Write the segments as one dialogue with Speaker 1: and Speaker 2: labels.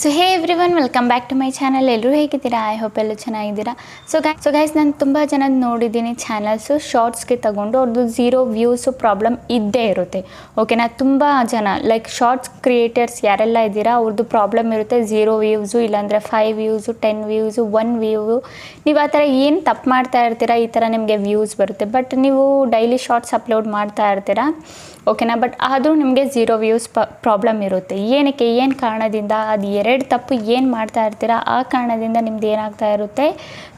Speaker 1: So hey everyone welcome back to my channel ಎಲ್ಲರೂ ಹೇಗಿದ್ದೀರಾ? I hope ಎಲ್ಲೂ ಚೆನ್ನಾಗಿದ್ದೀರಾ. ಸೊ ಗೈ ಸೊ ಗೈಸ್ ನಾನು ತುಂಬ ಜನ ನೋಡಿದ್ದೀನಿ ಚಾನಲ್ಸು ಶಾರ್ಟ್ಸ್ಗೆ ತಗೊಂಡು ಅವ್ರದ್ದು ಝೀರೋ ವ್ಯೂಸು ಪ್ರಾಬ್ಲಮ್ ಇದ್ದೇ ಇರುತ್ತೆ. ಓಕೆನಾ ತುಂಬ ಜನ ಲೈಕ್ ಶಾರ್ಟ್ಸ್ ಕ್ರಿಯೇಟರ್ಸ್ ಯಾರೆಲ್ಲ ಇದ್ದೀರಾ ಅವ್ರದ್ದು ಪ್ರಾಬ್ಲಮ್ ಇರುತ್ತೆ ಝೀರೋ ವ್ಯೂಸು ಇಲ್ಲಾಂದರೆ five views ten views one view ನೀವು ಆ ಥರ ಏನು ತಪ್ಪು ಮಾಡ್ತಾ ಇರ್ತೀರಾ, ಈ ಥರ ನಿಮಗೆ ವ್ಯೂಸ್ ಬರುತ್ತೆ. ಬಟ್ ನೀವು ಡೈಲಿ ಶಾರ್ಟ್ಸ್ ಅಪ್ಲೋಡ್ ಮಾಡ್ತಾ ಇರ್ತೀರಾ ಓಕೆನಾ? ಬಟ್ ಆದರೂ ನಿಮಗೆ ಝೀರೋ ವ್ಯೂಸ್ ಪ ಪ್ರಾಬ್ಲಮ್ ಇರುತ್ತೆ. ಏನಕ್ಕೆ? ಏನು ಕಾರಣದಿಂದ? ಅದು ಎರಡು ತಪ್ಪು ಏನು ಮಾಡ್ತಾ ಇರ್ತೀರಾ? ಆ ಕಾರಣದಿಂದ ನಿಮ್ದು ಏನಾಗ್ತಾ ಇರುತ್ತೆ?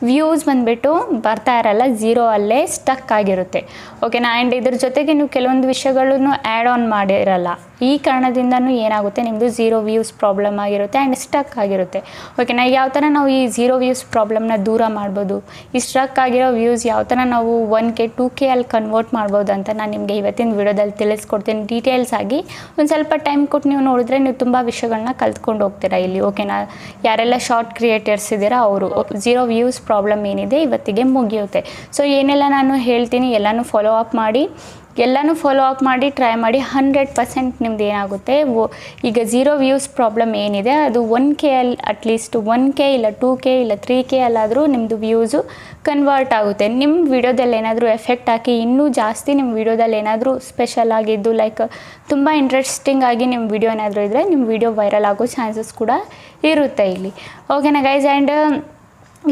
Speaker 1: ವ್ಯೂಸ್ ಬಂದುಬಿಟ್ಟು ಬರ್ತಾ ಇರಲ್ಲ ಝೀರೋ ಅಲ್ಲೇ ಸ್ಟಕ್ ಆಗಿರುತ್ತೆ. ಓಕೆನಾ? ಆ್ಯಂಡ್ ಇದ್ರ ಜೊತೆಗೆ ನೀವು ಕೆಲವೊಂದು ವಿಷಯಗಳನ್ನು ಆ್ಯಡ್ ಆನ್ ಮಾಡಿರಲ್ಲ. ಈ ಕಾರಣದಿಂದನೂ ಏನಾಗುತ್ತೆ? ನಿಮ್ಮದು ಝೀರೋ ವ್ಯೂಸ್ ಪ್ರಾಬ್ಲಮ್ ಆಗಿರುತ್ತೆ ಆ್ಯಂಡ್ ಸ್ಟಕ್ ಆಗಿರುತ್ತೆ. ಓಕೆನಾ ಯಾವ ಥರ ನಾವು ಈ ಝೀರೋ ವ್ಯೂಸ್ ಪ್ರಾಬ್ಲಮ್ನ ದೂರ ಮಾಡ್ಬೋದು? ಈ ಸ್ಟ್ರಕ್ ಆಗಿರೋ ವ್ಯೂಸ್ ಯಾವ ಥರ ನಾವು ಒನ್ ಕೆ ಟೂ ಕೆ ಅಲ್ಲಿ ಕನ್ವರ್ಟ್ ಮಾಡ್ಬೋದು ಅಂತ ನಾನು ನಿಮಗೆ ಇವತ್ತಿನ ವಿಡಿಯೋದಲ್ಲಿ ತಿಳಿಸ್ಕೊಡ್ತೀನಿ. ಡೀಟೇಲ್ಸ್ ಆಗಿ ಒಂದು ಸ್ವಲ್ಪ ಟೈಮ್ ಕೊಟ್ಟು ನೀವು ನೋಡಿದ್ರೆ ನೀವು ತುಂಬ ವಿಷಯಗಳನ್ನ ಕಲ್ತ್ಕೊಂಡು ಹೋಗ್ತೀರಾ ಇಲ್ಲಿ. ಓಕೆನಾ ಯಾರೆಲ್ಲ ಶಾರ್ಟ್ ಕ್ರಿಯೇಟರ್ಸ್ ಇದ್ದೀರಾ ಅವರು ಝೀರೋ ವ್ಯೂಸ್ ಪ್ರಾಬ್ಲಮ್ ಏನಿದೆ ಇವತ್ತಿಗೆ ಮುಗಿಯುತ್ತೆ. ಸೊ ಏನೆಲ್ಲ ನಾನು ಹೇಳ್ತೀನಿ ಎಲ್ಲನೂ ಫಾಲೋ ಅಪ್ ಮಾಡಿ. ಎಲ್ಲನೂ ಫಾಲೋ ಅಪ್ ಮಾಡಿ ಟ್ರೈ ಮಾಡಿ ಹಂಡ್ರೆಡ್ ಪರ್ಸೆಂಟ್ ನಿಮ್ದು ಏನಾಗುತ್ತೆ? ಈಗ ಝೀರೋ ವ್ಯೂಸ್ ಪ್ರಾಬ್ಲಮ್ ಏನಿದೆ? ಅದು ಒನ್ ಕೆ ಅಲ್ಲಿ ಅಟ್ಲೀಸ್ಟ್ ಒನ್ ಕೆ ಇಲ್ಲ ಟೂ ಕೆ ಇಲ್ಲ ತ್ರೀ ಕೆ ಅಲ್ಲಾದರೂ ನಿಮ್ಮದು ವ್ಯೂಸು ಕನ್ವರ್ಟ್ ಆಗುತ್ತೆ. ನಿಮ್ಮ ವಿಡಿಯೋದಲ್ಲಿ ಏನಾದರೂ ಎಫೆಕ್ಟ್ ಹಾಕಿ ಇನ್ನೂ ಜಾಸ್ತಿ ನಿಮ್ಮ ವಿಡಿಯೋದಲ್ಲಿ ಏನಾದರೂ ಸ್ಪೆಷಲ್ ಆಗಿದ್ದು ಲೈಕ್ ತುಂಬ ಇಂಟ್ರೆಸ್ಟಿಂಗ್ ಆಗಿ ನಿಮ್ಮ ವಿಡಿಯೋ ಏನಾದರೂ ಇದ್ದರೆ ನಿಮ್ಮ ವಿಡಿಯೋ ವೈರಲ್ ಆಗೋ ಚಾನ್ಸಸ್ ಕೂಡ ಇರುತ್ತೆ ಇಲ್ಲಿ. ಓಕೆನಾ guys and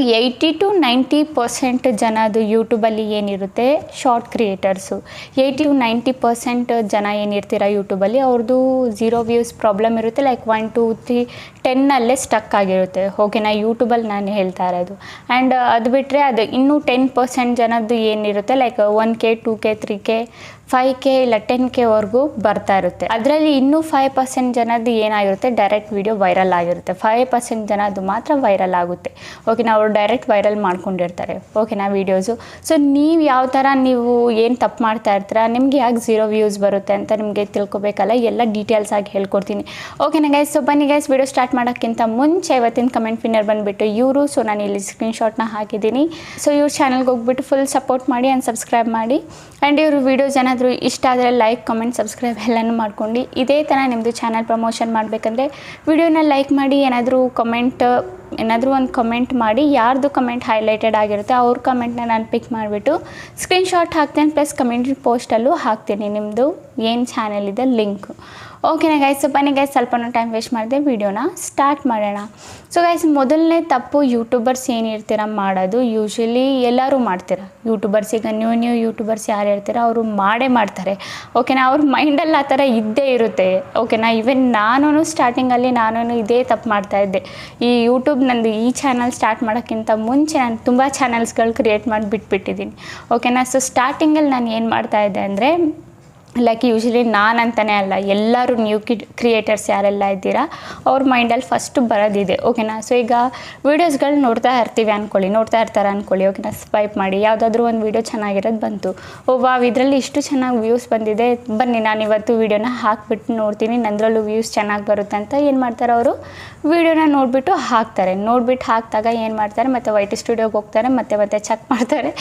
Speaker 1: eighty to ninety percent ಜನದು ಯೂಟ್ಯೂಬಲ್ಲಿ ಏನಿರುತ್ತೆ? Short creators eighty to ninety percent ಜನ ಏನಿರ್ತೀರ ಯೂಟ್ಯೂಬಲ್ಲಿ ಅವ್ರದ್ದು ಝೀರೋ ವ್ಯೂಸ್ ಪ್ರಾಬ್ಲಮ್ ಇರುತ್ತೆ. ಲೈಕ್ ಒನ್ ಟು ತ್ರೀ ಟೆನ್ನಲ್ಲೇ ಸ್ಟಕ್ ಆಗಿರುತ್ತೆ. ಓಕೆನಾ ಯೂಟ್ಯೂಬಲ್ಲಿ ನಾನು ಹೇಳ್ತಾ ಇರೋದು. ಆ್ಯಂಡ್ ಅದು ಬಿಟ್ಟರೆ ಅದು ಇನ್ನೂ ಟೆನ್ ಪರ್ಸೆಂಟ್ ಜನದ್ದು ಏನಿರುತ್ತೆ? Like one K two K three K five K ಇಲ್ಲ ಟೆನ್ ಕೆವರೆಗೂ ಬರ್ತಾ ಇರುತ್ತೆ. ಅದರಲ್ಲಿ ಇನ್ನೂ ಫೈವ್ ಪರ್ಸೆಂಟ್ ಜನದ್ದು ಏನಾಗಿರುತ್ತೆ? ಡೈರೆಕ್ಟ್ ವಿಡಿಯೋ ವೈರಲ್ ಆಗಿರುತ್ತೆ. ಫೈವ್ ಪರ್ಸೆಂಟ್ ಜನದ್ದು ಮಾತ್ರ ವೈರಲ್ ಆಗುತ್ತೆ. ಓಕೆನಾ ಅವರು ಡೈರೆಕ್ಟ್ ವೈರಲ್ ಮಾಡ್ಕೊಂಡಿರ್ತಾರೆ. ಓಕೆನಾ ವೀಡಿಯೋಸು ಸೊ ನೀವು ಯಾವ ಥರ ನೀವು ಏನು ತಪ್ಪು ಮಾಡ್ತಾ ಇರ್ತೀರಾ? ನಿಮಗೆ ಯಾಕೆ ಝೀರೋ ವ್ಯೂಸ್ ಬರುತ್ತೆ ಅಂತ ನಿಮಗೆ ತಿಳ್ಕೊಬೇಕಲ್ಲ? ಎಲ್ಲ ಡೀಟೇಲ್ಸ್ ಆಗಿ ಹೇಳ್ಕೊಡ್ತೀನಿ. ಓಕೆನಾ ಗೈಸ್ ಸೊ ಬನ್ನಿ ಗೈಸ್ ವಿಡಿಯೋ ಸ್ಟಾರ್ಟ್ ಮಾಡೋಕ್ಕಿಂತ ಮುಂಚೆ ಇವತ್ತಿನ ಕಮೆಂಟ್ ವಿನ್ನರ್ ಬಂದುಬಿಟ್ಟು ಇವರು. ಸೊ ನಾನು ಇಲ್ಲಿ ಸ್ಕ್ರೀನ್ಶಾಟ್ನ ಹಾಕಿದ್ದೀನಿ. ಸೊ ಇವ್ರ ಚಾನಲ್ಗೆ ಹೋಗ್ಬಿಟ್ಟು ಫುಲ್ ಸಪೋರ್ಟ್ ಮಾಡಿ ಆ್ಯಂಡ್ ಸಬ್ಸ್ಕ್ರೈಬ್ ಮಾಡಿ. ಆ್ಯಂಡ್ ಇವ್ರ ವೀಡಿಯೋಸ್ ಏನಾದರೂ ಇಷ್ಟ ಆದರೆ ಲೈಕ್ ಕಮೆಂಟ್ ಸಬ್ಸ್ಕ್ರೈಬ್ ಎಲ್ಲನೂ ಮಾಡ್ಕೊಂಡು ಇದೇ ಥರ ನಿಮ್ಮದು ಚಾನಲ್ ಪ್ರಮೋಷನ್ ಮಾಡಬೇಕಂದ್ರೆ ವಿಡಿಯೋನ ಲೈಕ್ ಮಾಡಿ, ಏನಾದರೂ ಕಮೆಂಟ್ ಏನಾದರೂ ಒಂದು ಕಮೆಂಟ್ ಮಾಡಿ, ಯಾರ್ದು ಕಮೆಂಟ್ ಹೈಲೈಟೆಡ್ ಆಗಿರುತ್ತೆ ಅವ್ರ ಕಮೆಂಟ್ನ ನಾನು ಪಿಕ್ ಮಾಡಿಬಿಟ್ಟು ಸ್ಕ್ರೀನ್ಶಾಟ್ ಹಾಕ್ತೇನೆ ಪ್ಲಸ್ ಕಮೆಂಟ್ ಪೋಸ್ಟಲ್ಲೂ ಹಾಕ್ತೀನಿ ನಿಮ್ಮದು ಏನು ಚಾನಲ್ ಇದೆ ಲಿಂಕ್ ಓಕೆನಾ ಗೈಸ್ ಸೊ ಬನ್ನಿ ಗೈಸ್ ಸ್ವಲ್ಪನೂ ಟೈಮ್ ವೇಸ್ಟ್ ಮಾಡಿದೆ ವೀಡಿಯೋನ ಸ್ಟಾರ್ಟ್ ಮಾಡೋಣ. ಸೊ ಗೈಸ್ ಮೊದಲನೇ ತಪ್ಪು ಯೂಟ್ಯೂಬರ್ಸ್ ಏನಿರ್ತೀರ ಮಾಡೋದು? ಯೂಶ್ವಲಿ ಎಲ್ಲರೂ ಮಾಡ್ತೀರ. ಯೂಟ್ಯೂಬರ್ಸ್ ಈಗ ನ್ಯೂ ನ್ಯೂ ಯೂಟ್ಯೂಬರ್ಸ್ ಯಾರು ಇರ್ತೀರ, ಅವರು ಮಾಡೇ ಮಾಡ್ತಾರೆ. ಓಕೆನಾ ಅವ್ರ ಮೈಂಡಲ್ಲಿ ಆ ಥರ ಇದ್ದೇ ಇರುತ್ತೆ. ಓಕೆನಾ ಈವನ್ ನಾನು ಸ್ಟಾರ್ಟಿಂಗಲ್ಲಿ ನಾನು ಇದೇ ತಪ್ಪು ಮಾಡ್ತಾ ಇದ್ದೆ. ಈ ಯೂಟ್ಯೂಬ್ ನಂದು ಈ ಚಾನಲ್ ಸ್ಟಾರ್ಟ್ ಮಾಡೋಕ್ಕಿಂತ ಮುಂಚೆ ನಾನು ತುಂಬ ಚಾನಲ್ಸ್ಗಳು ಕ್ರಿಯೇಟ್ ಮಾಡಿ ಬಿಟ್ಬಿಟ್ಟಿದ್ದೀನಿ ಓಕೆನಾ ಸೊ ಸ್ಟಾರ್ಟಿಂಗಲ್ಲಿ ನಾನು ಏನು ಮಾಡ್ತಾ ಇದ್ದೆ ಅಂದರೆ ಲೈಕ್ ಯೂಶ್ವಲಿ ನಾನು ಅಂತಲೇ ಅಲ್ಲ, ಎಲ್ಲರೂ ನ್ಯೂ ಕಿಡ್ ಕ್ರಿಯೇಟರ್ಸ್ ಯಾರೆಲ್ಲ ಇದ್ದೀರಾ, ಅವ್ರ ಮೈಂಡಲ್ಲಿ ಫಸ್ಟು ಬರೋದಿದೆ ಓಕೆನಾ ಸೊ ಈಗ ವೀಡಿಯೋಸ್ಗಳು ನೋಡ್ತಾ ಇರ್ತೀವಿ ಅಂದ್ಕೊಳ್ಳಿ ನೋಡ್ತಾ ಇರ್ತಾರೆ ಅಂದ್ಕೊಳ್ಳಿ ಓಕೆನಾ ಸ್ವೈಪ್ ಮಾಡಿ, ಯಾವುದಾದ್ರೂ ಒಂದು ವೀಡಿಯೋ ಚೆನ್ನಾಗಿರೋದು ಬಂತು. ಓ ವಾವ್ ಇದರಲ್ಲಿ ಇಷ್ಟು ಚೆನ್ನಾಗಿ ವ್ಯೂಸ್ ಬಂದಿದೆ, ಬನ್ನಿ ನಾನು ಇವತ್ತು ವೀಡಿಯೋನ ಹಾಕ್ಬಿಟ್ಟು ನೋಡ್ತೀನಿ, ನಂದರಲ್ಲೂ ವ್ಯೂಸ್ ಚೆನ್ನಾಗಿ ಬರುತ್ತೆ ಅಂತ ಏನು ಮಾಡ್ತಾರೆ ಅವರು? ವೀಡಿಯೋನ ನೋಡಿಬಿಟ್ಟು ಹಾಕ್ತಾರೆ. ನೋಡಿಬಿಟ್ಟು ಹಾಕಿದಾಗ ಏನು ಮಾಡ್ತಾರೆ? ಮತ್ತು ವೈಟ್ ಸ್ಟುಡಿಯೋಗೆ ಹೋಗ್ತಾರೆ, ಮತ್ತೆ ಮತ್ತೆ ಚೆಕ್ ಮಾಡ್ತಾರೆ.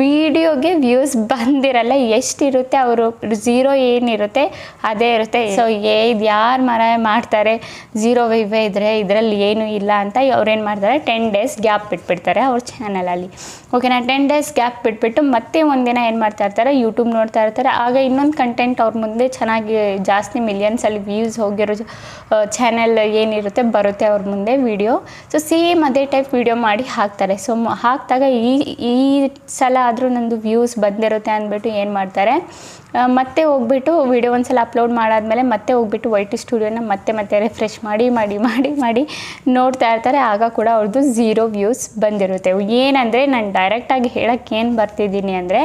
Speaker 1: ವೀಡಿಯೋಗೆ ವ್ಯೂಸ್ ಬಂದಿರಲ್ಲ ಎಷ್ಟಿರುತ್ತೆ ಅವರು? ಝೀರೋ ಏನಿರುತ್ತೆ ಅದೇ ಇರುತ್ತೆ. ಸೊ ಏ ಇದು ಯಾರು ಮರ ಮಾಡ್ತಾರೆ? ಝೀರೋ ವೈವೇ ಇದ್ರೆ ಇದರಲ್ಲಿ ಏನೂ ಇಲ್ಲ ಅಂತ ಅವ್ರೇನು ಮಾಡ್ತಾರೆ? ಟೆನ್ ಡೇಸ್ ಗ್ಯಾಪ್ ಬಿಟ್ಬಿಡ್ತಾರೆ ಅವ್ರ ಚಾನಲಲ್ಲಿ ಓಕೆನಾ ಟೆನ್ ಡೇಸ್ ಗ್ಯಾಪ್ ಬಿಟ್ಬಿಟ್ಟು ಮತ್ತೆ ಒಂದಿನ ಏನು ಮಾಡ್ತಾ ಇರ್ತಾರೆ? ಯೂಟ್ಯೂಬ್ ನೋಡ್ತಾ ಇರ್ತಾರೆ. ಆಗ ಇನ್ನೊಂದು ಕಂಟೆಂಟ್ ಅವ್ರ ಮುಂದೆ ಚೆನ್ನಾಗಿ ಜಾಸ್ತಿ ಮಿಲಿಯನ್ಸಲ್ಲಿ ವ್ಯೂಸ್ ಹೋಗಿರೋ ಚಾನೆಲ್ ಏನಿರುತ್ತೆ ಬರುತ್ತೆ ಅವ್ರ ಮುಂದೆ ವಿಡಿಯೋ ಸೊ ಸೇಮ್ ಅದೇ ಟೈಪ್ ವಿಡಿಯೋ ಮಾಡಿ ಹಾಕ್ತಾರೆ. ಸೊ ಹಾಕಿದಾಗ ಈ ಈ ಸಲ ಆದರೂ ನಂದು ವ್ಯೂಸ್ ಬಂದಿರುತ್ತೆ ಅಂದ್ಬಿಟ್ಟು ಏನು ಮಾಡ್ತಾರೆ? ಮತ್ತೆ ಹೋಗ್ಬಿಟ್ಟು ವಿಡಿಯೋ ಒಂದ್ಸಲ ಅಪ್ಲೋಡ್ ಮಾಡಾದ್ಮೇಲೆ ಮತ್ತೆ ಹೋಗ್ಬಿಟ್ಟು ವೈಟ್ ಸ್ಟುಡಿಯೋನ ಮತ್ತೆ ಮತ್ತೆ ರಿಫ್ರೆಶ್ ಮಾಡಿ ಮಾಡಿ ಮಾಡಿ ಮಾಡಿ ನೋಡ್ತಾ ಇರ್ತಾರೆ. ಆಗ ಕೂಡ ಅವ್ರದ್ದು ಝೀರೋ ವ್ಯೂಸ್ ಬಂದಿರುತ್ತೆ. ಏನಂದರೆ ನಾನು ಡೈರೆಕ್ಟಾಗಿ ಹೇಳೋಕ್ಕೆ ಏನು ಬರ್ತಿದ್ದೀನಿ ಅಂದರೆ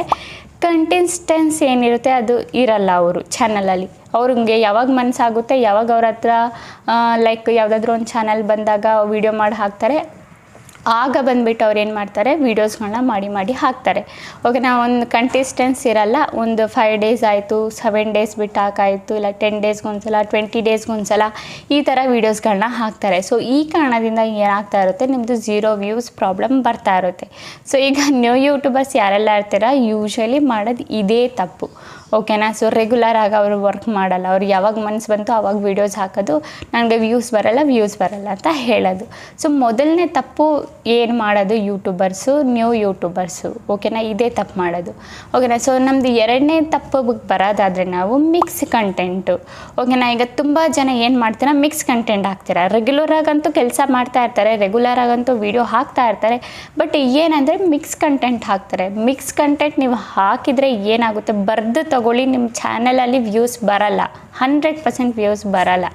Speaker 1: ಕಂಟೆನ್ಸ್ಟೆನ್ಸ್ ಏನಿರುತ್ತೆ ಅದು ಇರಲ್ಲ ಅವರು ಚಾನಲಲ್ಲಿ ಅವ್ರಿಗೆ ಯಾವಾಗ ಮನಸ್ಸಾಗುತ್ತೆ ಯಾವಾಗ ಅವ್ರ ಹತ್ರ ಲೈಕ್ ಯಾವುದಾದ್ರೂ ಒಂದು ಚಾನಲ್ ಬಂದಾಗ ವೀಡಿಯೋ ಮಾಡಿ ಹಾಕ್ತಾರೆ. ಆಗ ಬಂದ್ಬಿಟ್ಟು ಅವ್ರು ಏನು ಮಾಡ್ತಾರೆ? ವೀಡಿಯೋಸ್ಗಳನ್ನ ಮಾಡಿ ಮಾಡಿ ಹಾಕ್ತಾರೆ. ಓಕೆ ನಾವು ಒಂದು ಕಂಟಿಸ್ಟೆನ್ಸ್ ಇರಲ್ಲ, ಒಂದು ಫೈವ್ ಡೇಸ್ ಆಯಿತು ಸೆವೆನ್ ಡೇಸ್ ಬಿಟ್ಟು ಹಾಕಾಯಿತು ಇಲ್ಲ ಟೆನ್ ಡೇಸ್ಗೊಂದ್ಸಲ ಟ್ವೆಂಟಿ ಡೇಸ್ಗೊಂದ್ಸಲ ಈ ಥರ ವೀಡಿಯೋಸ್ಗಳನ್ನ ಹಾಕ್ತಾರೆ. ಸೊ ಈ ಕಾರಣದಿಂದ ಏನಾಗ್ತಾ ಇರುತ್ತೆ? ನಿಮ್ಮದು ಝೀರೋ ವ್ಯೂಸ್ ಪ್ರಾಬ್ಲಮ್ ಬರ್ತಾ ಇರುತ್ತೆ. ಸೊ ಈಗ ನ್ಯೂ ಯೂಟ್ಯೂಬರ್ಸ್ ಯಾರೆಲ್ಲ ಇರ್ತೀರ? ಯೂಶ್ವಲಿ ಮಾಡೋದು ಇದೇ ತಪ್ಪು. ಓಕೆನಾ ಸೊ ರೆಗ್ಯುಲರ್ ಆಗಿ ಅವರು ವರ್ಕ್ ಮಾಡಲ್ಲ. ಅವ್ರು ಯಾವಾಗ ಮನ್ಸು ಬಂತು ಅವಾಗ ವೀಡಿಯೋಸ್ ಹಾಕೋದು. ನನಗೆ ವ್ಯೂಸ್ ಬರಲ್ಲ ವ್ಯೂಸ್ ಬರಲ್ಲ ಅಂತ ಹೇಳೋದು. ಸೊ ಮೊದಲನೇ ತಪ್ಪು ಏನು ಮಾಡೋದು? ಯೂಟ್ಯೂಬರ್ಸು ನ್ಯೂ ಯೂಟ್ಯೂಬರ್ಸು ಓಕೆನಾ ಇದೇ ತಪ್ಪು ಮಾಡೋದು. ಓಕೆನಾ ಸೊ ನಮ್ಮದು ಎರಡನೇ ತಪ್ಪು ಬರೋದಾದರೆ ನಾವು ಮಿಕ್ಸ್ ಕಂಟೆಂಟು ಓಕೆನಾ ಈಗ ತುಂಬ ಜನ ಏನು ಮಾಡ್ತೀರಾ? ಮಿಕ್ಸ್ ಕಂಟೆಂಟ್ ಹಾಕ್ತೀರಾ. ರೆಗ್ಯುಲರ್ ಆಗಂತೂ ಕೆಲಸ ಮಾಡ್ತಾ ಇರ್ತಾರೆ ರೆಗ್ಯುಲರ್ ಆಗಂತೂ ವೀಡಿಯೋ ಹಾಕ್ತಾ ಇರ್ತಾರೆ. ಬಟ್ ಏನಂದರೆ ಮಿಕ್ಸ್ ಕಂಟೆಂಟ್ ಹಾಕ್ತಾರೆ. ಮಿಕ್ಸ್ ಕಂಟೆಂಟ್ ನೀವು ಹಾಕಿದರೆ ಏನಾಗುತ್ತೆ? ಬರೆದು ತಗೊಳ್ಳಿ ನಿಮ್ಮ ಚಾನಲಲ್ಲಿ ವ್ಯೂಸ್ ಬರಲ್ಲ. ಹಂಡ್ರೆಡ್ ಪರ್ಸೆಂಟ್ ವ್ಯೂಸ್ ಬರಲ್ಲ.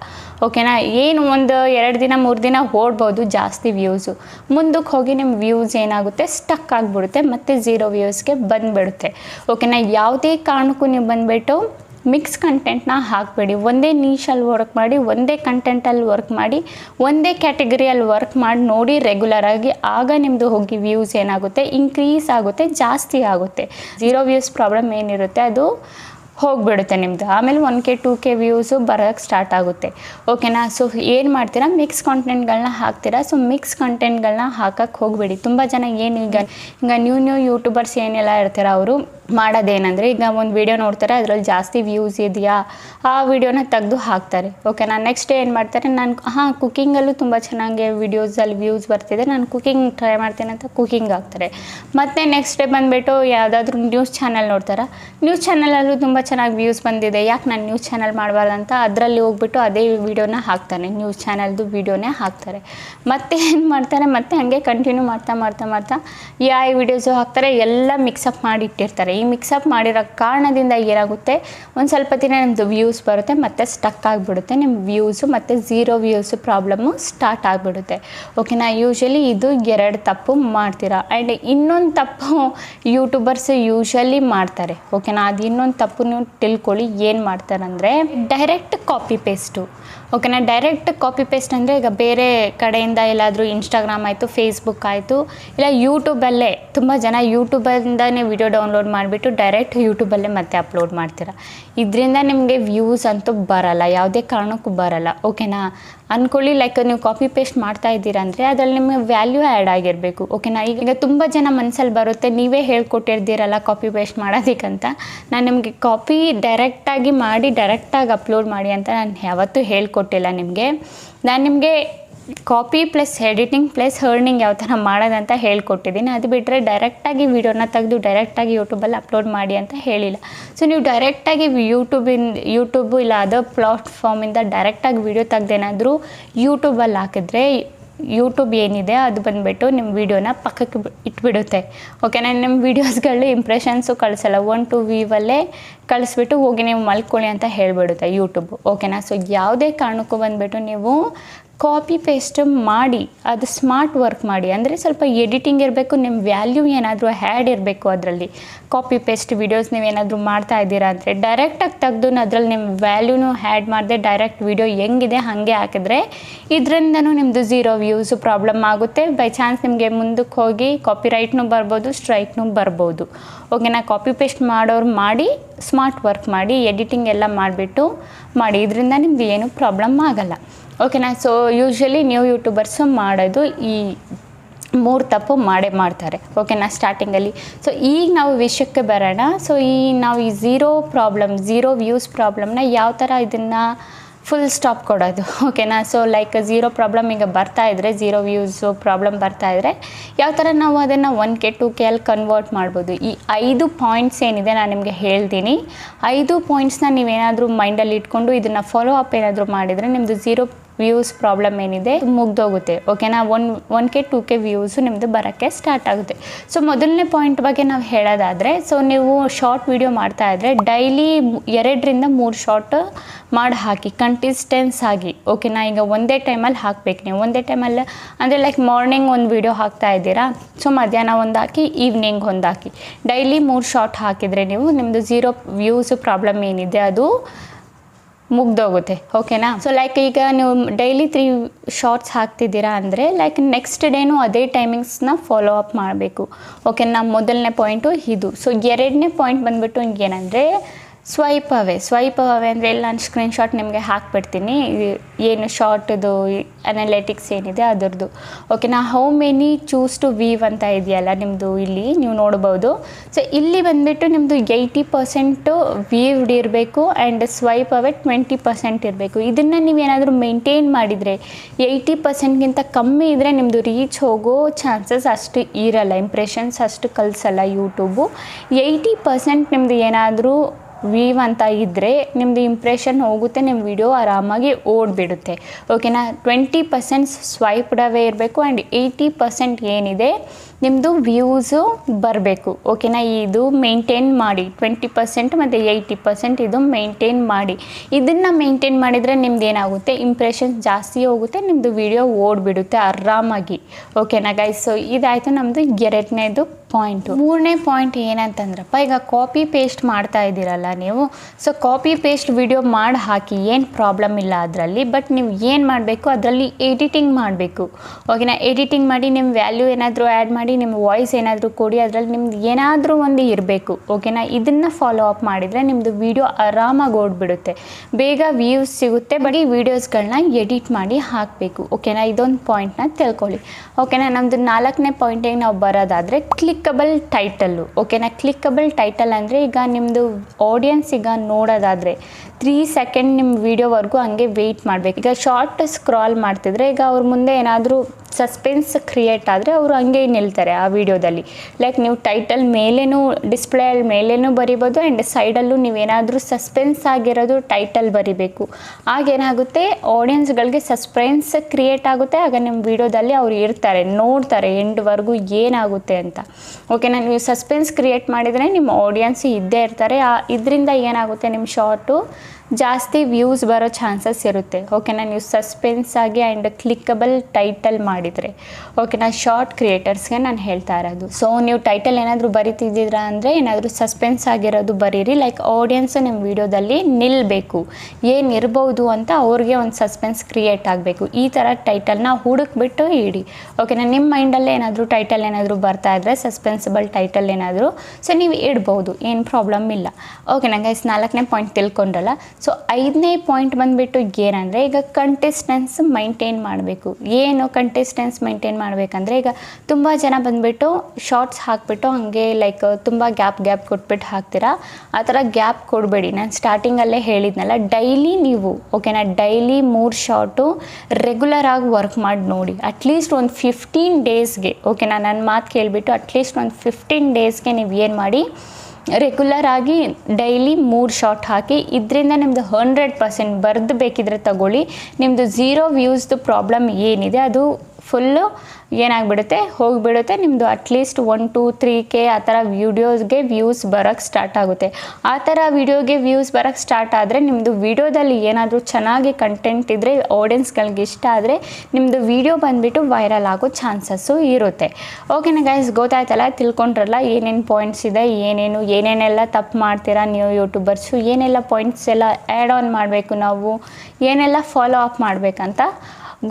Speaker 1: ಓಕೆನಾ ಏನು ಒಂದು ಎರಡು ದಿನ, ಮೂರು ದಿನ ಓಡ್ಬೋದು ಜಾಸ್ತಿ ವ್ಯೂಸು ಮುಂದಕ್ಕೆ ಹೋಗಿ ನಿಮ್ಮ ವ್ಯೂಸ್ ಏನಾಗುತ್ತೆ? ಸ್ಟಕ್ ಆಗಿಬಿಡುತ್ತೆ, ಮತ್ತು ಝೀರೋ ವ್ಯೂಸ್ಗೆ ಬಂದುಬಿಡುತ್ತೆ. ಓಕೆನಾ ಯಾವುದೇ ಕಾರಣಕ್ಕೂ ನೀವು ಬಂದುಬಿಟ್ಟು ಮಿಕ್ಸ್ ಕಂಟೆಂಟ್ನ ಹಾಕಬೇಡಿ. ಒಂದೇ ನೀಶಲ್ಲಿ ವರ್ಕ್ ಮಾಡಿ, ಒಂದೇ ಕಂಟೆಂಟಲ್ಲಿ ವರ್ಕ್ ಮಾಡಿ, ಒಂದೇ ಕ್ಯಾಟಗರಿಯಲ್ಲಿ ವರ್ಕ್ ಮಾಡಿ ನೋಡಿ ರೆಗ್ಯುಲರ್ ಆಗಿ ಆಗ ನಿಮ್ಮದು ಹೋಗಿ ವ್ಯೂಸ್ ಏನಾಗುತ್ತೆ? ಇನ್ಕ್ರೀಸ್ ಆಗುತ್ತೆ, ಜಾಸ್ತಿ ಆಗುತ್ತೆ. ಝೀರೋ ವ್ಯೂಸ್ ಪ್ರಾಬ್ಲಮ್ ಏನಿರುತ್ತೆ? ಅದು ಹೋಗಿಬಿಡುತ್ತೆ ನಿಮ್ಮದು ಆಮೇಲೆ one K two K views ಬರೋಕ್ಕೆ ಸ್ಟಾರ್ಟ್ ಆಗುತ್ತೆ. ಓಕೆನಾ ಸೊ ಏನು ಮಾಡ್ತೀರಾ? ಮಿಕ್ಸ್ ಕಾಂಟೆಂಟ್ಗಳನ್ನ ಹಾಕ್ತೀರಾ? ಸೊ ಮಿಕ್ಸ್ ಕಂಟೆಂಟ್ಗಳನ್ನ ಹಾಕಕ್ಕೆ ಹೋಗಬೇಡಿ. ತುಂಬ ಜನ ಏನು ಈಗ ಈಗ ನ್ಯೂ ನ್ಯೂ ಯೂಟ್ಯೂಬರ್ಸ್ ಏನೆಲ್ಲ ಇರ್ತಾರೆ ಅವರು? ಮಾಡೋದೇನೆಂದರೆ, ಈಗ ಒಂದು ವಿಡಿಯೋ ನೋಡ್ತಾರೆ, ಅದರಲ್ಲಿ ಜಾಸ್ತಿ ವ್ಯೂಸ್ ಇದೆಯಾ? ಆ ವಿಡಿಯೋನ ತೆಗೆದು ಹಾಕ್ತಾರೆ. ಓಕೆ ನಾನು ನೆಕ್ಸ್ಟ್ ಡೇ ಏನು ಮಾಡ್ತಾರೆ ನಾನು, ಹಾಂ ಕುಕ್ಕಿಂಗಲ್ಲೂ ತುಂಬ ಚೆನ್ನಾಗಿ ವೀಡಿಯೋಸಲ್ಲಿ ವ್ಯೂಸ್ ಬರ್ತಿದೆ, ನಾನು ಕುಕ್ಕಿಂಗ್ ಟ್ರೈ ಮಾಡ್ತೇನೆ ಅಂತ ಕುಕ್ಕಿಂಗ್ ಹಾಕ್ತಾರೆ. ಮತ್ತು ನೆಕ್ಸ್ಟ್ ಡೇ ಬಂದುಬಿಟ್ಟು ಯಾವುದಾದ್ರೂ ನ್ಯೂಸ್ ಚಾನಲ್ ನೋಡ್ತಾರೆ? ನ್ಯೂಸ್ ಚಾನಲಲ್ಲೂ ತುಂಬ ಚೆನ್ನಾಗಿ ವ್ಯೂಸ್ ಬಂದಿದೆ. ಯಾಕೆ ನಾನು ನ್ಯೂಸ್ ಚಾನಲ್ ಮಾಡಬಾರ್ದಂತ? ಅದರಲ್ಲಿ ಹೋಗ್ಬಿಟ್ಟು ಅದೇ ವಿಡಿಯೋನ ಹಾಕ್ತಾನೆ ನ್ಯೂಸ್ ಚಾನಲ್ದು ವಿಡಿಯೋನೇ ಹಾಕ್ತಾರೆ. ಮತ್ತೆ ಏನು ಮಾಡ್ತಾರೆ? ಮತ್ತೆ ಹಾಗೆ ಕಂಟಿನ್ಯೂ ಮಾಡ್ತಾ ಮಾಡ್ತಾ ಮಾಡ್ತಾ ಯಾವ ವಿಡಿಯೋಸು ಹಾಕ್ತಾರೆ, ಎಲ್ಲ ಮಿಕ್ಸಪ್ ಮಾಡಿ ಇಟ್ಟಿರ್ತಾರೆ. ಈ ಮಿಕ್ಸಪ್ ಮಾಡಿರೋ ಕಾರಣದಿಂದ ಏನಾಗುತ್ತೆ? ಒಂದು ಸ್ವಲ್ಪ ದಿನ ನಿಮ್ಮದು ವ್ಯೂಸ್ ಬರುತ್ತೆ, ಮತ್ತು ಸ್ಟಕ್ ಆಗಿಬಿಡುತ್ತೆ. ನಿಮ್ಮ ವ್ಯೂಸು ಮತ್ತು ಝೀರೋ ವ್ಯೂಸು ಪ್ರಾಬ್ಲಮ್ಮು ಸ್ಟಾರ್ಟ್ ಆಗಿಬಿಡುತ್ತೆ. ಓಕೆನಾ ಯೂಶ್ವಲಿ ಇದು ಎರಡು ತಪ್ಪು ಮಾಡ್ತೀರಾ? ಆ್ಯಂಡ್ ಇನ್ನೊಂದು ತಪ್ಪು ಯೂಟ್ಯೂಬರ್ಸ್ ಯೂಶ್ವಲಿ ಮಾಡ್ತಾರೆ. ಓಕೆನಾ ಅದು ಇನ್ನೊಂದು ತಪ್ಪು ನೀವು ತಿಳ್ಕೊಳ್ಳಿ ಏನು ಮಾಡ್ತಾರಂದರೆ ಡೈರೆಕ್ಟ್ ಕಾಪಿ ಪೇಸ್ಟು ಓಕೆನಾ ಡೈರೆಕ್ಟ್ ಕಾಪಿ ಪೇಸ್ಟ್ ಅಂದರೆ ಈಗ ಬೇರೆ ಕಡೆಯಿಂದ ಎಲ್ಲಾದರೂ ಇನ್ಸ್ಟಾಗ್ರಾಮ್ ಆಯಿತು ಫೇಸ್ಬುಕ್ ಆಯಿತು, ಇಲ್ಲ ಯೂಟ್ಯೂಬಲ್ಲೇ ತುಂಬ ಜನ ಯೂಟ್ಯೂಬಿಂದನೇ ವಿಡಿಯೋ ಡೌನ್ಲೋಡ್ ಮಾಡಿಬಿಟ್ಟು ಡೈರೆಕ್ಟ್ ಯೂಟ್ಯೂಬಲ್ಲೇ ಮತ್ತೆ ಅಪ್ಲೋಡ್ ಮಾಡ್ತೀರಾ. ಇದರಿಂದ ನಿಮಗೆ ವ್ಯೂಸ್ ಅಂತೂ ಬರಲ್ಲ, ಯಾವುದೇ ಕಾರಣಕ್ಕೂ ಬರಲ್ಲ. ಓಕೆನಾ ಅಂದ್ಕೊಳ್ಳಿ ಲೈಕ್ ನೀವು ಕಾಪಿ ಪೇಸ್ಟ್ ಮಾಡ್ತಾ ಇದ್ದೀರಾ ಅಂದರೆ ಅದರಲ್ಲಿ ನಿಮಗೆ ವ್ಯಾಲ್ಯೂ ಆ್ಯಡ್ ಆಗಿರಬೇಕು. ಓಕೆನಾ ಈಗ ತುಂಬ ಜನ ಮನಸ್ಸಲ್ಲಿ ಬರುತ್ತೆ, ನೀವೇ ಹೇಳ್ಕೊಟ್ಟಿರ್ದಿರಲ್ಲ ಕಾಪಿ ಪೇಸ್ಟ್ ಮಾಡೋದಕ್ಕಂತ. ನಾನು ನಿಮಗೆ ಕಾಪಿ ಡೈರೆಕ್ಟಾಗಿ ಮಾಡಿ ಡೈರೆಕ್ಟಾಗಿ ಅಪ್ಲೋಡ್ ಮಾಡಿ ಅಂತ ನಾನು ಯಾವತ್ತೂ ಹೇಳ್ಕೊಟ್ಟಿಲ್ಲ ನಿಮಗೆ. ನಾನು ನಿಮಗೆ ಕಾಪಿ ಪ್ಲಸ್ ಎಡಿಟಿಂಗ್ ಪ್ಲಸ್ ಹರ್ನಿಂಗ್ ಯಾವ ಥರ ಮಾಡೋದಂತ ಹೇಳ್ಕೊಟ್ಟಿದ್ದೀನಿ. ಅದು ಬಿಟ್ಟರೆ ಡೈರೆಕ್ಟಾಗಿ ವೀಡಿಯೋನ ತೆಗೆದು ಡೈರೆಕ್ಟಾಗಿ ಯೂಟ್ಯೂಬಲ್ಲಿ ಅಪ್ಲೋಡ್ ಮಾಡಿ ಅಂತ ಹೇಳಿಲ್ಲ. ಸೊ ನೀವು ಡೈರೆಕ್ಟಾಗಿ ಯೂಟ್ಯೂಬಿಂದ ಯೂಟ್ಯೂಬು ಇಲ್ಲ ಅದರ್ ಪ್ಲಾಟ್ಫಾರ್ಮಿಂದ ಡೈರೆಕ್ಟಾಗಿ ವೀಡಿಯೋ ತೆಗ್ದೇನಾದರೂ ಯೂಟ್ಯೂಬಲ್ಲಿ ಹಾಕಿದ್ರೆ ಯೂಟ್ಯೂಬ್ ಏನಿದೆ ಅದು ಬಂದುಬಿಟ್ಟು ನಿಮ್ಮ ವೀಡಿಯೋನ ಪಕ್ಕಕ್ಕೆ ಇಟ್ಬಿಡುತ್ತೆ. ಇಟ್ಬಿಡುತ್ತೆ ಓಕೆನಾ ನಿಮ್ಮ ವೀಡಿಯೋಸ್ಗಳು ಇಂಪ್ರೆಷನ್ಸು ಕಳಿಸಲ್ಲ. ಒನ್ ಟು ವೀವಲ್ಲೇ ಕಳಿಸ್ಬಿಟ್ಟು ಹೋಗಿ ನೀವು ಮಲ್ಕೊಳ್ಳಿ ಅಂತ ಹೇಳಿಬಿಡುತ್ತೆ ಯೂಟ್ಯೂಬ್ ಓಕೆನಾ ಸೊ ಯಾವುದೇ ಕಾರಣಕ್ಕೂ ಬಂದುಬಿಟ್ಟು ನೀವು ಕಾಪಿ ಪೇಸ್ಟ್ ಮಾಡಿ, ಅದು ಸ್ಮಾರ್ಟ್ ವರ್ಕ್ ಮಾಡಿ. ಅಂದರೆ ಸ್ವಲ್ಪ ಎಡಿಟಿಂಗ್ ಇರಬೇಕು ನಿಮ್ಮ ವ್ಯಾಲ್ಯೂ ಏನಾದರೂ ಹ್ಯಾಡ್ ಇರಬೇಕು ಅದರಲ್ಲಿ. ಕಾಪಿ ಪೇಸ್ಟ್ ವೀಡಿಯೋಸ್ ನೀವೇನಾದರೂ ಮಾಡ್ತಾ ಇದ್ದೀರಾ ಅಂದರೆ ಡೈರೆಕ್ಟಾಗಿ ತೆಗೆದು ಅದರಲ್ಲಿ ನಿಮ್ಮ ವ್ಯಾಲ್ಯೂನು ಹ್ಯಾಡ್ ಮಾಡದೆ ಡೈರೆಕ್ಟ್ ವೀಡಿಯೋ ಹೆಂಗಿದೆ, ಹಾಗೆ ಹಾಕಿದ್ರೆ ಇದರಿಂದನೂ ನಿಮ್ಮದು ಝೀರೋ ವ್ಯೂಸು ಪ್ರಾಬ್ಲಮ್ ಆಗುತ್ತೆ. ಬೈ ಚಾನ್ಸ್ ನಿಮಗೆ ಮುಂದಕ್ಕೆ ಹೋಗಿ ಕಾಪಿ ರೈಟ್ನೂ ಬರ್ಬೋದು ಸ್ಟ್ರೈಕ್ನೂ ಬರ್ಬೋದು. ಓಕೆನಾ ಕಾಪಿ ಪೇಸ್ಟ್ ಮಾಡೋರು ಮಾಡಿ ಸ್ಮಾರ್ಟ್ ವರ್ಕ್ ಮಾಡಿ ಎಡಿಟಿಂಗ್ ಎಲ್ಲ ಮಾಡಿಬಿಟ್ಟು ಮಾಡಿ, ಇದರಿಂದ ನಿಮ್ಗೆ ಏನೂ ಪ್ರಾಬ್ಲಮ್ ಆಗಲ್ಲ. ಓಕೆನಾ ಸೊ ಯೂಶ್ವಲಿ ನ್ಯೂ ಯೂಟ್ಯೂಬರ್ಸು ಮಾಡೋದು ಈ ಮೂರು ತಪ್ಪು ಮಾಡೇ ಮಾಡ್ತಾರೆ. ಓಕೆನಾ ಸ್ಟಾರ್ಟಿಂಗಲ್ಲಿ ಸೊ ಈಗ ನಾವು ವಿಷಯಕ್ಕೆ ಬರೋಣ. ಸೊ ಈ ನಾವು ಈ ಝೀರೋ ಪ್ರಾಬ್ಲಮ್ ಝೀರೋ ವ್ಯೂಸ್ ಪ್ರಾಬ್ಲಮ್ನ ಯಾವ ಥರ ಇದನ್ನು ಫುಲ್ ಸ್ಟಾಪ್ ಕೊಡೋದು. ಓಕೆನಾ ಸೊ ಲೈಕ್ ಝೀರೋ ಪ್ರಾಬ್ಲಮ್ ಈಗ ಬರ್ತಾ ಇದ್ದರೆ ಝೀರೋ ವ್ಯೂಸು ಪ್ರಾಬ್ಲಮ್ ಬರ್ತಾ ಇದ್ದರೆ ಯಾವ ಥರ ನಾವು ಅದನ್ನು ಒನ್ ಕೆ ಟು ಕೆ ಅಲ್ಲಿ ಕನ್ವರ್ಟ್ ಮಾಡ್ಬೋದು. ಈ ಐದು ಪಾಯಿಂಟ್ಸ್ ಏನಿದೆ ನಾನು ನಿಮಗೆ ಹೇಳ್ತೀನಿ. ಐದು ಪಾಯಿಂಟ್ಸ್ನ ನೀವೇನಾದರೂ ಮೈಂಡಲ್ಲಿ ಇಟ್ಕೊಂಡು ಇದನ್ನು ಫಾಲೋ ಅಪ್ ಏನಾದರೂ ಮಾಡಿದರೆ ನಿಮ್ಮದು ಝೀರೋ ವ್ಯೂಸ್ ಪ್ರಾಬ್ಲಮ್ ಏನಿದೆ, ಮುಗ್ದೋಗುತ್ತೆ. ಓಕೆನಾ one one K two K views ನಿಮ್ಮದು ಬರೋಕ್ಕೆ ಸ್ಟಾರ್ಟ್ ಆಗುತ್ತೆ. ಸೊ ಮೊದಲನೇ ಪಾಯಿಂಟ್ ಬಗ್ಗೆ ನಾವು ಹೇಳೋದಾದರೆ ಸೊ ನೀವು ಶಾರ್ಟ್ ವೀಡಿಯೋ ಮಾಡ್ತಾ ಇದ್ದರೆ ಡೈಲಿ ಎರಡರಿಂದ ಮೂರು ಶಾರ್ಟ್ ಮಾಡಿ ಹಾಕಿ ಕಂಟಿಸ್ಟೆನ್ಸ್ ಆಗಿ. ಓಕೆನಾ ಈಗ ಒಂದೇ ಟೈಮಲ್ಲಿ ಹಾಕ್ಬೇಕು. ನೀವು ಒಂದೇ ಟೈಮಲ್ಲಿ ಅಂದರೆ ಲೈಕ್ ಮಾರ್ನಿಂಗ್ ಒಂದು ವೀಡಿಯೋ ಹಾಕ್ತಾ ಇದ್ದೀರಾ ಸೊ ಮಧ್ಯಾಹ್ನ ಒಂದು ಹಾಕಿ ಈವ್ನಿಂಗ್ ಒಂದು ಹಾಕಿ. ಡೈಲಿ ಮೂರು ಶಾರ್ಟ್ ಹಾಕಿದರೆ ನೀವು ನಿಮ್ಮದು ಝೀರೋ ವ್ಯೂಸ್ ಪ್ರಾಬ್ಲಮ್ ಏನಿದೆ, ಅದು ಮುಗ್ದೋಗುತ್ತೆ ಓಕೆನಾ ಸೊ ಲೈಕ್ ಈಗ ನೀವು ಡೈಲಿ ತ್ರೀ ಶಾರ್ಟ್ಸ್ ಹಾಕ್ತಿದ್ದೀರಾ ಅಂದರೆ ಲೈಕ್ ನೆಕ್ಸ್ಟ್ ಡೇನೂ ಅದೇ ಟೈಮಿಂಗ್ಸ್ನ ಫಾಲೋ ಅಪ್ ಮಾಡಬೇಕು ಓಕೆನಾ ಮೊದಲನೇ ಪಾಯಿಂಟು ಇದು. ಸೊ ಎರಡನೇ ಪಾಯಿಂಟ್ ಬಂದುಬಿಟ್ಟು ಏನಂದರೆ ಸ್ವೈಪ್ ಅವೇ ಸ್ವೈಪ್ ಅವೇ ಅಂದರೆ ಇಲ್ಲಿ ನಾನು ಸ್ಕ್ರೀನ್ಶಾಟ್ ನಿಮಗೆ ಹಾಕ್ಬಿಡ್ತೀನಿ. ಏನು ಶಾರ್ಟ್ದು ಅನಾಲೆಟಿಕ್ಸ್ ಏನಿದೆ ಅದರದ್ದು. ಓಕೆ ನಾ how many chose to view ಅಂತ ಇದೆಯಲ್ಲ ನಿಮ್ಮದು ಇಲ್ಲಿ, ನೀವು ನೋಡ್ಬೋದು. ಸೊ ಇಲ್ಲಿ ಬಂದುಬಿಟ್ಟು ನಿಮ್ಮದು ಏಯ್ಟಿ ಪರ್ಸೆಂಟು ವೀವ್ಡ್ ಇರಬೇಕು and swipe away twenty percent ಇರಬೇಕು. ಇದನ್ನು ನೀವು ಏನಾದರೂ ಮೇಂಟೈನ್ ಮಾಡಿದರೆ ಏಯ್ಟಿ ಪರ್ಸೆಂಟ್ಗಿಂತ ಕಮ್ಮಿ ಇದ್ದರೆ ನಿಮ್ಮದು ರೀಚ್ ಹೋಗೋ ಚಾನ್ಸಸ್ ಅಷ್ಟು ಇರಲ್ಲ ಇಂಪ್ರೆಷನ್ಸ್ ಅಷ್ಟು ಕಲಿಸಲ್ಲ ಯೂಟ್ಯೂಬು ಏಯ್ಟಿ ಪರ್ಸೆಂಟ್ ನಿಮ್ಮದು ಏನಾದರೂ ವೀವ್ ಅಂತ ಇದ್ದರೆ ನಿಮ್ಮದು ಇಂಪ್ರೆಷನ್ ಹೋಗುತ್ತೆ ನಿಮ್ಮ ವಿಡಿಯೋ ಆರಾಮಾಗಿ ಓಡಿಬಿಡುತ್ತೆ. ಓಕೆನಾ ಟ್ವೆಂಟಿ ಪರ್ಸೆಂಟ್ ಸ್ವೈಪ್ಡವೇ ಇರಬೇಕು ಆ್ಯಂಡ್ ಏಯ್ಟಿ ಪರ್ಸೆಂಟ್ ಏನಿದೆ ನಿಮ್ಮದು ವ್ಯೂಸು ಬರಬೇಕು. ಓಕೆನಾ ಇದು ಮೇಂಟೈನ್ ಮಾಡಿ ಟ್ವೆಂಟಿ ಪರ್ಸೆಂಟ್ ಮತ್ತು ಏಯ್ಟಿ ಪರ್ಸೆಂಟ್ ಇದು ಮೇಂಟೈನ್ ಮಾಡಿ. ಇದನ್ನು ಮೇಂಟೈನ್ ಮಾಡಿದರೆ ನಿಮ್ದು ಏನಾಗುತ್ತೆ? ಇಂಪ್ರೆಷನ್ ಜಾಸ್ತಿ ಹೋಗುತ್ತೆ ನಿಮ್ಮದು ವಿಡಿಯೋ ಓಡಿಬಿಡುತ್ತೆ ಆರಾಮಾಗಿ. ಓಕೆನಾ ಗೈಸ್ ಸೊ ಇದಾಯಿತು ನಮ್ಮದು ಎರಡನೇದು ಪಾಯಿಂಟು ಮೂರನೇ ಪಾಯಿಂಟ್ ಏನಂತಂದ್ರಪ್ಪ, ಈಗ ಕಾಪಿ ಪೇಸ್ಟ್ ಮಾಡ್ತಾ ಇದ್ದೀರಲ್ಲ ನೀವು. ಸೊ ಕಾಪಿ ಪೇಸ್ಟ್ ವಿಡಿಯೋ ಮಾಡಿ ಹಾಕಿ, ಏನು ಪ್ರಾಬ್ಲಮ್ ಇಲ್ಲ ಅದರಲ್ಲಿ. ಬಟ್ ನೀವು ಏನು ಮಾಡಬೇಕು? ಅದರಲ್ಲಿ ಎಡಿಟಿಂಗ್ ಮಾಡಬೇಕು. ಓಕೆನಾ ಎಡಿಟಿಂಗ್ ಮಾಡಿ ನಿಮ್ಮ ವ್ಯಾಲ್ಯೂ ಏನಾದರೂ ಆ್ಯಡ್ ಮಾಡಿ. ನಿಮ್ಮ ವಾಯ್ಸ್ ಏನಾದರೂ ಕೊಡಿ, ಅದರಲ್ಲಿ ನಿಮ್ದು ಏನಾದರೂ ಒಂದು ಇರಬೇಕು ಓಕೆನಾ ಇದನ್ನು ಫಾಲೋ ಅಪ್ ಮಾಡಿದರೆ ನಿಮ್ಮದು ವಿಡಿಯೋ ಆರಾಮಾಗಿ ಓಡ್ಬಿಡುತ್ತೆ. ಬೇಗ ವ್ಯೂಸ್ ಸಿಗುತ್ತೆ, ಬರೀ ವೀಡಿಯೋಸ್ಗಳನ್ನ ಎಡಿಟ್ ಮಾಡಿ ಹಾಕಬೇಕು ಓಕೆನಾ ಇದೊಂದು ಪಾಯಿಂಟ್ನ ತಿಳ್ಕೊಳ್ಳಿ ಓಕೆನಾ ನಮ್ಮದು ನಾಲ್ಕನೇ ಪಾಯಿಂಟಿಗೆ ನಾವು ಬರೋದಾದರೆ ಕ್ಲಿಕ್ಕಬಲ್ ಟೈಟಲ್ಲು ಓಕೆನಾ ಕ್ಲಿಕ್ಕಬಲ್ ಟೈಟಲ್ ಅಂದರೆ ಈಗ ನಿಮ್ಮದು ಆಡಿಯನ್ಸ್ ಈಗ ನೋಡೋದಾದರೆ ತ್ರೀ ಸೆಕೆಂಡ್ ನಿಮ್ಮ ವೀಡಿಯೋವರೆಗೂ ಹಂಗೆ ವೆಯ್ಟ್ ಮಾಡಬೇಕು. ಈಗ ಶಾರ್ಟ್ ಸ್ಕ್ರಾಲ್ ಮಾಡ್ತಿದ್ರೆ ಈಗ ಅವ್ರ ಮುಂದೆ ಏನಾದರೂ ಸಸ್ಪೆನ್ಸ್ ಕ್ರಿಯೇಟ್ ಆದರೆ ಅವರು ಹಂಗೆ ನಿಲ್ತಾರೆ ಆ ವಿಡಿಯೋದಲ್ಲಿ. ಲೈಕ್ ನೀವು ಟೈಟಲ್ ಮೇಲೇನೂ ಡಿಸ್ಪ್ಲೇ ಮೇಲೇನೂ ಬರಿಬೋದು ಆ್ಯಂಡ್ ಸೈಡಲ್ಲೂ ನೀವೇನಾದರೂ ಸಸ್ಪೆನ್ಸ್ ಆಗಿರೋದು ಟೈಟಲ್ ಬರಿಬೇಕು. ಆಗೇನಾಗುತ್ತೆ ಆಡಿಯನ್ಸ್ಗಳಿಗೆ ಸಸ್ಪೆನ್ಸ್ ಕ್ರಿಯೇಟ್ ಆಗುತ್ತೆ, ಆಗ ನಿಮ್ಮ ವಿಡಿಯೋದಲ್ಲಿ ಅವ್ರು ಇರ್ತಾರೆ, ನೋಡ್ತಾರೆ ಎಂಡ್ವರೆಗೂ ಏನಾಗುತ್ತೆ ಅಂತ. ಓಕೆನಾ ನೀವು ಸಸ್ಪೆನ್ಸ್ ಕ್ರಿಯೇಟ್ ಮಾಡಿದರೆ ನಿಮ್ಮ ಆಡಿಯನ್ಸ್ ಇದ್ದೇ ಇರ್ತಾರೆ ಇದರಿಂದ ಏನಾಗುತ್ತೆ ನಿಮ್ಮ ಶಾರ್ಟು ಜಾಸ್ತಿ ವ್ಯೂಸ್ ಬರೋ ಚಾನ್ಸಸ್ ಇರುತ್ತೆ. ಓಕೆನಾ ನೀವು ಸಸ್ಪೆನ್ಸ್ ಆಗಿ ಆ್ಯಂಡ್ ಕ್ಲಿಕ್ಕಬಲ್ ಟೈಟಲ್ ಮಾಡಿದರೆ. ಓಕೆನಾ ಶಾರ್ಟ್ ಕ್ರಿಯೇಟರ್ಸ್ಗೆ ನಾನು ಹೇಳ್ತಾ ಇರೋದು. ಸೊ ನೀವು ಟೈಟಲ್ ಏನಾದರೂ ಬರಿತಿದ್ದೀರಾ ಅಂದರೆ ಏನಾದರೂ ಸಸ್ಪೆನ್ಸ್ ಆಗಿರೋದು ಬರೀರಿ. ಲೈಕ್ ಆಡಿಯನ್ಸು ನಿಮ್ಮ ವಿಡಿಯೋದಲ್ಲಿ ನಿಲ್ಲಬೇಕು ಏನು ಇರ್ಬೋದು ಅಂತ ಅವ್ರಿಗೆ ಒಂದು ಸಸ್ಪೆನ್ಸ್ ಕ್ರಿಯೇಟ್ ಆಗಬೇಕು. ಈ ಥರ ಟೈಟಲ್ನ ಹುಡುಕ್ಬಿಟ್ಟು ಇಡಿ. ಓಕೆನಾ ನಿಮ್ಮ ಮೈಂಡಲ್ಲೇ ಏನಾದರೂ ಟೈಟಲ್ ಏನಾದರೂ ಬರ್ತಾ ಇದ್ದರೆ ಸಸ್ಪೆನ್ಸಬಲ್ ಟೈಟಲ್ ಏನಾದರೂ. ಸೊ ನೀವು ಇಡ್ಬೋದು. ಏನು ಪ್ರಾಬ್ಲಮ್ ಇಲ್ಲ. ಓಕೆನಾ ಗೈಸ್ ನಾಲ್ಕನೇ ಪಾಯಿಂಟ್ ತಿಳ್ಕೊಂಡ್ರಲ್ಲ ಸೊ ಐದನೇ ಪಾಯಿಂಟ್ ಬಂದುಬಿಟ್ಟು ಏನಂದರೆ, ಈಗ ಕಂಟೆಸ್ಟೆನ್ಸ್ ಮೈಂಟೈನ್ ಮಾಡಬೇಕು. ಏನು ಕಂಟೆಸ್ಟೆನ್ಸ್ ಮೈಂಟೈನ್ ಮಾಡಬೇಕಂದ್ರೆ, ಈಗ ತುಂಬ ಜನ ಬಂದುಬಿಟ್ಟು ಶಾರ್ಟ್ಸ್ ಹಾಕ್ಬಿಟ್ಟು ಹಾಗೆ ಲೈಕ್ ತುಂಬ ಗ್ಯಾಪ್ ಗ್ಯಾಪ್ ಕೊಟ್ಬಿಟ್ಟು ಹಾಕ್ತೀರಾ? ಆ ಥರ ಗ್ಯಾಪ್ ಕೊಡಬೇಡಿ. ನಾನು ಸ್ಟಾರ್ಟಿಂಗಲ್ಲೇ ಹೇಳಿದ್ನಲ್ಲ ಡೈಲಿ ನೀವು ಓಕೆನಾ ಡೈಲಿ ಮೂರು ಶಾರ್ಟು ರೆಗ್ಯುಲರ್ ಆಗಿ ವರ್ಕ್ ಮಾಡಿ ನೋಡಿ. ಅಟ್ಲೀಸ್ಟ್ ಒಂದು ಫಿಫ್ಟೀನ್ ಡೇಸ್ಗೆ ಓಕೆನಾ ನನ್ನ ಮಾತು ಕೇಳಿಬಿಟ್ಟು ಅಟ್ಲೀಸ್ಟ್ ಒಂದು ಫಿಫ್ಟೀನ್ ಡೇಸ್ಗೆ ನೀವು ಏನು ಮಾಡಿ ರೆಗ್ಯುಲರ್ ಆಗಿ ಡೈಲಿ ಮೂರು ಶಾಟ್ ಹಾಕಿ, ಇದರಿಂದ ನಿಮ್ಮದು ಹಂಡ್ರೆಡ್ ಪರ್ಸೆಂಟ್ ಬರೆದು ಬೇಕಿದ್ರೆ ತಗೊಳ್ಳಿ. ನಿಮ್ಮದು ಝೀರೋ ವ್ಯೂಸ್ದು ಪ್ರಾಬ್ಲಮ್ ಏನಿದೆ, ಅದು ಫುಲ್ಲು ಏನಾಗ್ಬಿಡುತ್ತೆ? ಹೋಗಿಬಿಡುತ್ತೆ. ನಿಮ್ಮದು at least one two three K ಆ ಥರ ವೀಡಿಯೋಸ್ಗೆ ವ್ಯೂಸ್ ಬರೋಕ್ಕೆ ಸ್ಟಾರ್ಟ್ ಆಗುತ್ತೆ. ಆ ಥರ ವೀಡಿಯೋಗೆ ವ್ಯೂಸ್ ಬರೋಕ್ಕೆ ಸ್ಟಾರ್ಟ್ ಆದರೆ ನಿಮ್ಮದು ವೀಡಿಯೋದಲ್ಲಿ ಏನಾದರೂ ಚೆನ್ನಾಗಿ ಕಂಟೆಂಟ್ ಇದ್ದರೆ ಆಡಿಯನ್ಸ್ಗಳಿಗೆ ಇಷ್ಟ ಆದರೆ ನಿಮ್ಮದು ವೀಡಿಯೋ ಬಂದುಬಿಟ್ಟು ವೈರಲ್ ಆಗೋ ಚಾನ್ಸಸ್ಸು ಇರುತ್ತೆ. ಓಕೆನಾ ಗೈಸ್ ಗೊತ್ತಾಯ್ತಲ್ಲ? ತಿಳ್ಕೊಂಡ್ರಲ್ಲ? ಏನೇನು ಪಾಯಿಂಟ್ಸ್ ಇದೆ, ಏನೇನು, ಏನೇನೆಲ್ಲ ತಪ್ಪು ಮಾಡ್ತೀರಾ ನೀವು ಯೂಟ್ಯೂಬರ್ಸು ಏನೆಲ್ಲ ಪಾಯಿಂಟ್ಸ್ ಎಲ್ಲ ಆ್ಯಡ್ ಆನ್ ಮಾಡಬೇಕು ನಾವು? ಏನೆಲ್ಲ ಫಾಲೋ ಅಪ್ ಮಾಡಬೇಕಂತ?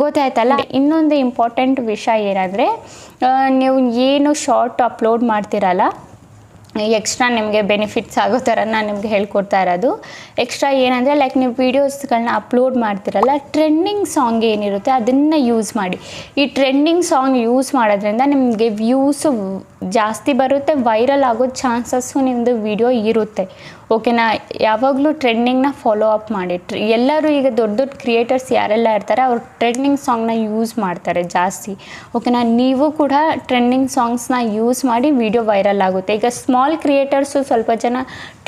Speaker 1: ಗೊತ್ತಾಯ್ತಲ್ಲ? ಇನ್ನೊಂದು ಇಂಪಾರ್ಟೆಂಟ್ ವಿಷಯ ಏನಂದರೆ ನೀವು ಏನು ಶಾರ್ಟ್ ಅಪ್ಲೋಡ್ ಮಾಡ್ತಿರಲ್ಲ ಎಕ್ಸ್ಟ್ರಾ ನಿಮಗೆ ಬೆನಿಫಿಟ್ಸ್ ಆಗೋ ಥರ ನಾನು ನಿಮಗೆ ಹೇಳ್ಕೊಡ್ತಾ ಇರೋದು. ಎಕ್ಸ್ಟ್ರಾ ಏನಂದರೆ ಲೈಕ್ ನೀವು ವೀಡಿಯೋಸ್ಗಳನ್ನ ಅಪ್ಲೋಡ್ ಮಾಡ್ತಿರಲ್ಲ ಟ್ರೆಂಡಿಂಗ್ ಸಾಂಗ್ ಏನಿರುತ್ತೆ ಅದನ್ನು ಯೂಸ್ ಮಾಡಿ. ಈ ಟ್ರೆಂಡಿಂಗ್ ಸಾಂಗ್ ಯೂಸ್ ಮಾಡೋದ್ರಿಂದ ನಿಮಗೆ ವ್ಯೂಸು ಜಾಸ್ತಿ ಬರುತ್ತೆ ವೈರಲ್ ಆಗೋ ಚಾನ್ಸಸ್ಸು ನಿಮ್ಮದು ವಿಡಿಯೋ ಇರುತ್ತೆ. ಓಕೆನಾ ಯಾವಾಗಲೂ ಟ್ರೆಂಡಿಂಗ್ನ ಫಾಲೋ ಅಪ್ ಮಾಡಿ ಎಲ್ಲರೂ ಈಗ ದೊಡ್ಡ ದೊಡ್ಡ ಕ್ರಿಯೇಟರ್ಸ್ ಯಾರೆಲ್ಲ ಇರ್ತಾರೆ, ಅವ್ರು ಟ್ರೆಂಡಿಂಗ್ ಸಾಂಗ್ನ ಯೂಸ್ ಮಾಡ್ತಾರೆ ಜಾಸ್ತಿ. ಓಕೆನಾ ನೀವು ಕೂಡ ಟ್ರೆಂಡಿಂಗ್ ಸಾಂಗ್ಸ್ನ ಯೂಸ್ ಮಾಡಿ ವಿಡಿಯೋ ವೈರಲ್ ಆಗುತ್ತೆ. ಈಗ ಸ್ಮಾಲ್ ಕ್ರಿಯೇಟರ್ಸು ಸ್ವಲ್ಪ ಜನ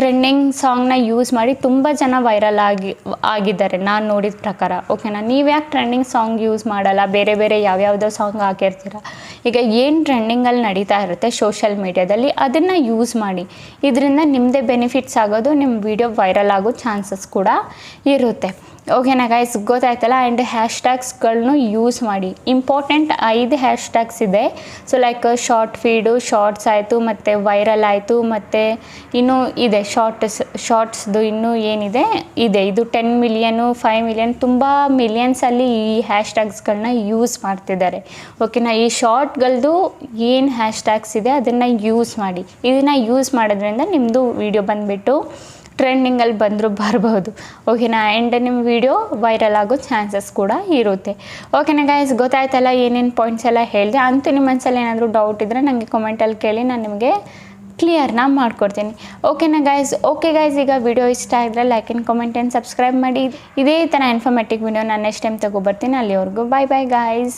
Speaker 1: ಟ್ರೆಂಡಿಂಗ್ ಸಾಂಗ್ನ ಯೂಸ್ ಮಾಡಿ ತುಂಬ ಜನ ವೈರಲ್ ಆಗಿ, ಆಗಿದ್ದಾರೆ ನಾನು ನೋಡಿದ ಪ್ರಕಾರ. ಓಕೆನಾ ನೀವು ಯಾಕೆ ಟ್ರೆಂಡಿಂಗ್ ಸಾಂಗ್ ಯೂಸ್ ಮಾಡಲ್ಲ? ಬೇರೆ ಬೇರೆ ಯಾವ್ಯಾವುದೋ ಸಾಂಗ್ ಹಾಕಿರ್ತೀರ? ಈಗ ಏನು ಟ್ರೆಂಡಿಂಗಲ್ಲಿ ನಡೀತಾ ಇರುತ್ತೆ ಸೋಷಲ್ ಮೀಡ್ಯಾದಲ್ಲಿ ಅದನ್ನು ಯೂಸ್ ಮಾಡಿ. ಇದರಿಂದ ನಿಮ್ಮದೇ ಬೆನಿಫಿಟ್ಸ್ ಆಗೋದು ನಿಮ್ಮ ವಿಡಿಯೋ ವೈರಲ್ ಆಗೋ ಚಾನ್ಸಸ್ ಕೂಡ ಇರುತ್ತೆ. ಓಕೆನಾ ಗೈಸ್ ಗೊತ್ತಾಯ್ತಲ್ಲ? ಆ್ಯಂಡ್ ಹ್ಯಾಶ್ ಟ್ಯಾಗ್ಸ್ಗಳನ್ನು ಯೂಸ್ ಮಾಡಿ. ಇಂಪಾರ್ಟೆಂಟ್ ಐದು ಹ್ಯಾಶ್ ಟ್ಯಾಗ್ಸ್ ಇದೆ so like short feed shorts ಆಯಿತು, ಮತ್ತು ವೈರಲ್ ಆಯಿತು, ಮತ್ತು ಇನ್ನೂ ಇದೆ. ಶಾರ್ಟ್ಸ್ ಶಾರ್ಟ್ಸ್ದು ಇನ್ನೂ ಏನಿದೆ? ಇದೆ. ಇದು ಟೆನ್ ಮಿಲಿಯನು ಫೈವ್ ಮಿಲಿಯನ್ ತುಂಬ ಮಿಲಿಯನ್ಸಲ್ಲಿ ಈ ಹ್ಯಾಶ್ ಟ್ಯಾಗ್ಸ್ಗಳನ್ನ ಯೂಸ್ ಮಾಡ್ತಿದ್ದಾರೆ. ಓಕೆನಾ ಈ ಶಾರ್ಟ್ಗಳದ್ದು ಏನು ಹ್ಯಾಶ್ ಟ್ಯಾಗ್ಸ್ ಇದೆ, ಅದನ್ನು ಯೂಸ್ ಮಾಡಿ. ಇದನ್ನು ಯೂಸ್ ಮಾಡೋದ್ರಿಂದ ನಿಮ್ಮದು ವಿಡಿಯೋ ಬಂದುಬಿಟ್ಟು ಟ್ರೆಂಡಿಂಗಲ್ಲಿ ಬಂದರೂ ಬರ್ಬೋದು ಓಕೆನಾ? ಆ್ಯಂಡ್ ನಿಮ್ಮ ವಿಡಿಯೋ ವೈರಲ್ ಆಗೋ ಚಾನ್ಸಸ್ ಕೂಡ ಇರುತ್ತೆ. ಓಕೆನಾ ಗೈಸ್ ಗೊತ್ತಾಯ್ತಲ್ಲ ಏನೇನು ಪಾಯಿಂಟ್ಸ್ ಎಲ್ಲ ಹೇಳಿದೆ. ಅಂತೂ ನಿಮ್ಮ ಮನಸ್ಸಲ್ಲಿ ಏನಾದರೂ ಡೌಟ್ ಇದ್ದರೆ ನನಗೆ ಕಮೆಂಟಲ್ಲಿ ಕೇಳಿ, ನಾನು ನಿಮಗೆ ಕ್ಲಿಯರ್ನ ಮಾಡ್ಕೊಡ್ತೀನಿ. ಓಕೆನಾ ಗೈಸ್ ಓಕೆ ಗೈಸ್ ಈಗ ವಿಡಿಯೋ ಇಷ್ಟ ಆಗಿದ್ರೆ like and comment and subscribe ಮಾಡಿ. ಇದೇ ಥರ ಇನ್ಫಾರ್ಮೇಟಿವ್ ವಿಡಿಯೋ ನಾನು ನೆಕ್ಸ್ಟ್ ಟೈಮ್ ತೊಗೊಬರ್ತೀನಿ ಅಲ್ಲಿವರೆಗೂ ಬಾಯ್ ಬಾಯ್ ಗಾಯ್ಸ್